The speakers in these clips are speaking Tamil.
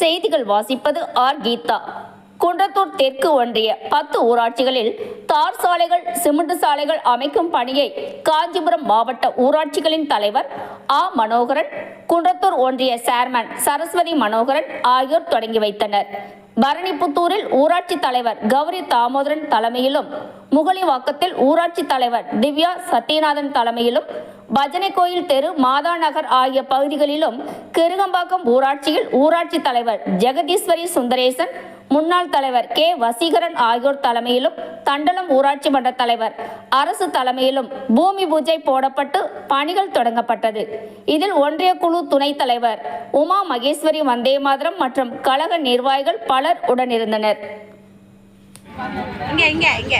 செய்திகள் வாசிப்பது ஆர். கீதா. குன்றத்தூர் தெற்கு ஒன்றிய பத்து ஊராட்சிகளில் தார் சாலைகள் சிமெண்ட் சாலைகள் அமைக்கும் பணியை காஞ்சிபுரம் மாவட்ட ஊராட்சிகளின் தலைவர் ஆ. மனோகரன் குன்றத்தூர் ஒன்றிய சேர்மன் சரஸ்வதி மனோகரன் ஆகியோர் தொடங்கி வைத்தனர். பரணிபுத்தூரில் ஊராட்சி தலைவர் கௌரி தாமோதரன் தலைமையிலும் முகலிவாக்கத்தில் ஊராட்சி தலைவர் திவ்யா சத்யநாதன் தலைமையிலும் பஜனை கோயில் தெரு மாதா நகர் ஆகிய பகுதிகளிலும் கிருகம்பாக்கம் ஊராட்சியில் ஊராட்சி தலைவர் ஜெகதீஸ்வரி சுந்தரேசன் முன்னாள் தலைவர் கே. வசீகரன் ஆகியோர் தலைமையிலும் தண்டலம் ஊராட்சி மன்ற தலைவர் அரசு தலைமையிலும் பூமி பூஜை போடப்பட்டு பணிகள் தொடங்கப்பட்டது. இதில் ஒன்றிய குழு துணைத் தலைவர் உமா மகேஸ்வரி வந்தே மாதரம் மற்றும் கழக நிர்வாகிகள் பலர் உடனிருந்தனர். இங்க இங்க இங்க.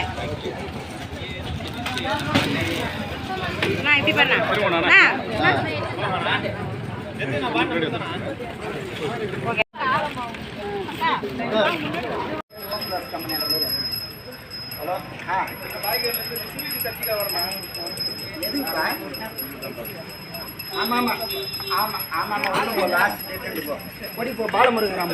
நான் இப்படி பண்ணா. எதுக்குப்பா ஆமாம் ஆமாம் ஆமாம் ஆமாம் ஆமாம் லாஸ்ட் டேட் போ பாலமுருகன்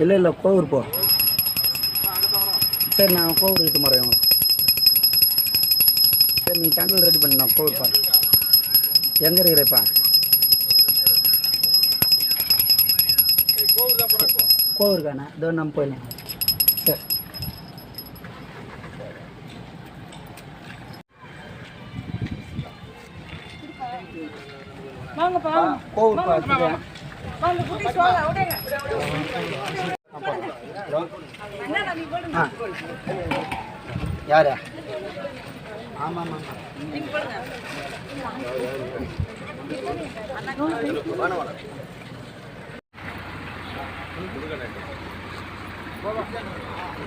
இல்லை இல்லை கோவூர் போ. சரி நான் கோவூர் கிட்ட மறையும் சரி நீ கேண்டில் ரெடி பண்ணு நான் கோவூர் பாரு எங்கே இருக்கிறப்பா? கோவூருக்காண்ணா இதோ நம்ம போயிடலாம் சரி. கோவூர் பார்த்துட்டு ஆ யாரா? ஆமாம் ஆமாம்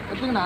எடுத்துக்கண்ணா